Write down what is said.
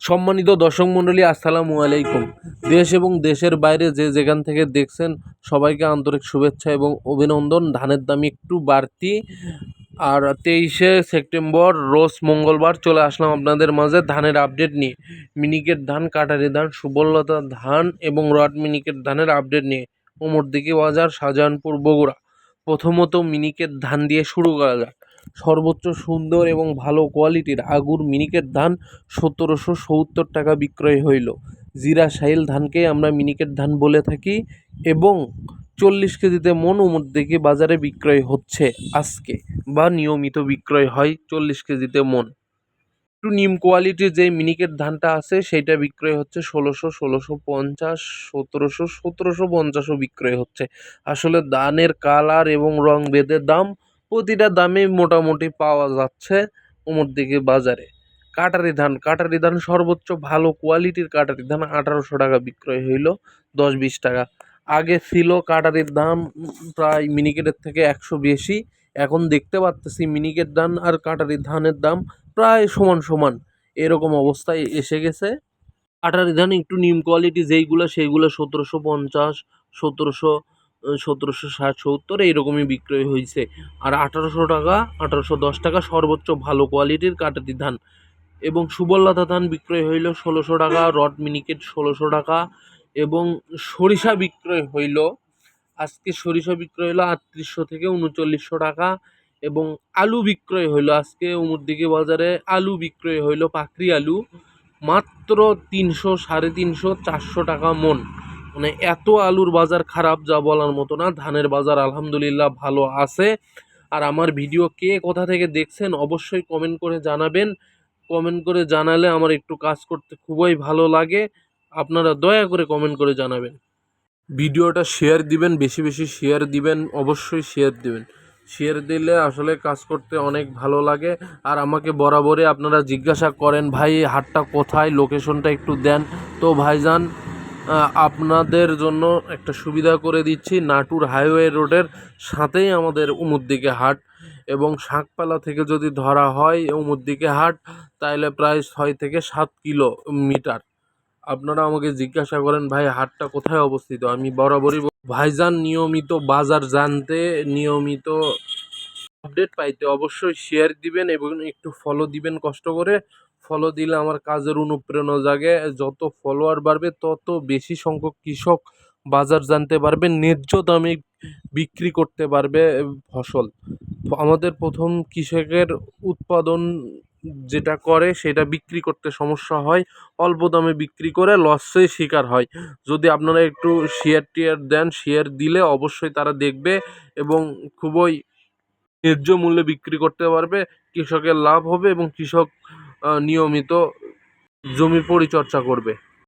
সম্মানিত দর্শক মণ্ডলী, আসসালামু আলাইকুম। দেশ এবং দেশের বাইরে যে যেখান থেকে দেখছেন, সবাইকে আন্তরিক শুভেচ্ছা এবং অভিনন্দন। ধানের দাম একটু বাড়তি। আর তেইশে সেপ্টেম্বর, রোজ মঙ্গলবার চলে আসলাম আপনাদের মাঝে ধানের আপডেট নিয়ে। মিনিকেট ধান, কাটারি ধান সুবলতা ধান এবং রড মিনিকেট ধানের আপডেট নিয়ে। ওমরদিঘি বাজার, শাহজাহানপুর, বগুড়া। প্রথমত মিনিকেট ধান দিয়ে শুরু করা যাক। সর্বোচ্চ সুন্দর এবং ভালো কোয়ালিটির আগুর মিনিকেট ধান সতেরোশো সত্তর টাকা বিক্রয় হইল। জিরা সাইল ধানকে আমরা মিনিকেট ধান বলে থাকি এবং চল্লিশ কেজিতে মন উমর দিকে বাজারে বিক্রয় হচ্ছে আজকে বা নিয়মিত বিক্রয় হয় চল্লিশ কেজিতে মন। একটু নিম কোয়ালিটির যে মিনিকেট ধানটা আছে সেইটা বিক্রয় হচ্ছে ষোলোশো ষোলোশো পঞ্চাশ, সতেরোশো সতেরোশো পঞ্চাশও বিক্রয় হচ্ছে। আসলে ধানের কালার এবং রং ভেদের দাম প্রতিটা দামে মোটামুটি পাওয়া যাচ্ছে ওমর দিকে বাজারে। কাটারি ধান কাটারি ধান সর্বোচ্চ ভালো কোয়ালিটির কাটারি ধান আঠারোশো টাকা বিক্রয় হইল দশ বিশ টাকা। আগে ছিল কাটারির দাম প্রায় মিনিকেটের থেকে একশো বেশি, এখন দেখতে পাচ্তেছি মিনিকেট ধান আর কাটারি ধানের দাম প্রায় সমান সমান, এরকম অবস্থায় এসে গেছে। কাটারি ধান একটু নিম কোয়ালিটি যেইগুলো সেইগুলো সতেরোশো পঞ্চাশ, সতেরোশো সতেরোশো ষাট সত্তর এইরকমই বিক্রয় হয়েছে। আর আঠারোশো টাকা, আঠারোশো দশ টাকা সর্বোচ্চ ভালো কোয়ালিটির কাটাতি ধান। এবং সুবললতা ধান বিক্রয় হইল ষোলোশো টাকা, রড মিনিকেট ষোলোশো টাকা এবং সরিষা বিক্রয় হইল, আজকে সরিষা বিক্রয় হলো আটত্রিশশো থেকে উনচল্লিশশো টাকা এবং আলু বিক্রয় হইল আজকে দিকে বাজারে আলু বিক্রয় হইল পাকড়ি আলু মাত্র তিনশো সাড়ে তিনশো চারশো টাকা মন। মানে এত আলুর বাজার খারাপ যা বলার মতো না। ধানের বাজার আলহামদুলিল্লাহ ভালো আছে। আর আমার ভিডিও কে কোথা থেকে দেখছেন অবশ্যই কমেন্ট করে জানাবেন। কমেন্ট করে জানালে আমার একটু কাজ করতে খুবই ভালো লাগে। আপনারা দয়া করে কমেন্ট করে জানাবেন। ভিডিওটা শেয়ার দিবেন, বেশি বেশি শেয়ার দিবেন, অবশ্যই শেয়ার দিবেন। শেয়ার দিলে আসলে কাজ করতে অনেক ভালো লাগে। আর আমাকে বরাবরই আপনারা জিজ্ঞাসা করেন, ভাই, হাটটা কোথায়? লোকেশনটা একটু দেন। তো ভাইজান আপনাদের জন্য একটা সুবিধা করে দিচ্ছি নাটুর হাইওয়ে রোডের সাথেই আমাদের উমুরদিকে হাট এবং শাঁকপালা থেকে যদি ধরা হয় উমুরদিকে হাট তাহলে প্রায় ছয় থেকে সাত কিলোমিটার। আপনারা আমাকে জিজ্ঞাসা করেন, ভাই, হাটটা কোথায় অবস্থিত? আমি বরাবরই ভাইজান, নিয়মিত বাজার জানতে, নিয়মিত আপডেট পাইতে অবশ্যই শেয়ার দিবেন এবং একটু ফলো দিবেন কষ্ট করে। ফলো দিলে আমার কাজের অনুপ্রেরণা জাগে। যত ফলোয়ার বাড়বে, তত বেশি সংখ্যক কৃষক বাজার জানতে পারবে, ন্যায্য দামে বিক্রি করতে পারবে ফসল। আমাদের প্রথম কৃষকের উৎপাদন যেটা করে, সেটা বিক্রি করতে সমস্যা হয়, অল্প দামে বিক্রি করে লসে শিকার হয়। যদি আপনারা একটু শেয়ার টিয়ার দেন শেয়ার দিলে অবশ্যই তারা দেখবে এবং খুবই ন্যায্য মূল্যে বিক্রি করতে পারবে, কৃষকের লাভ হবে এবং কৃষক নিয়মিত জমি পরিচর্যা করবে।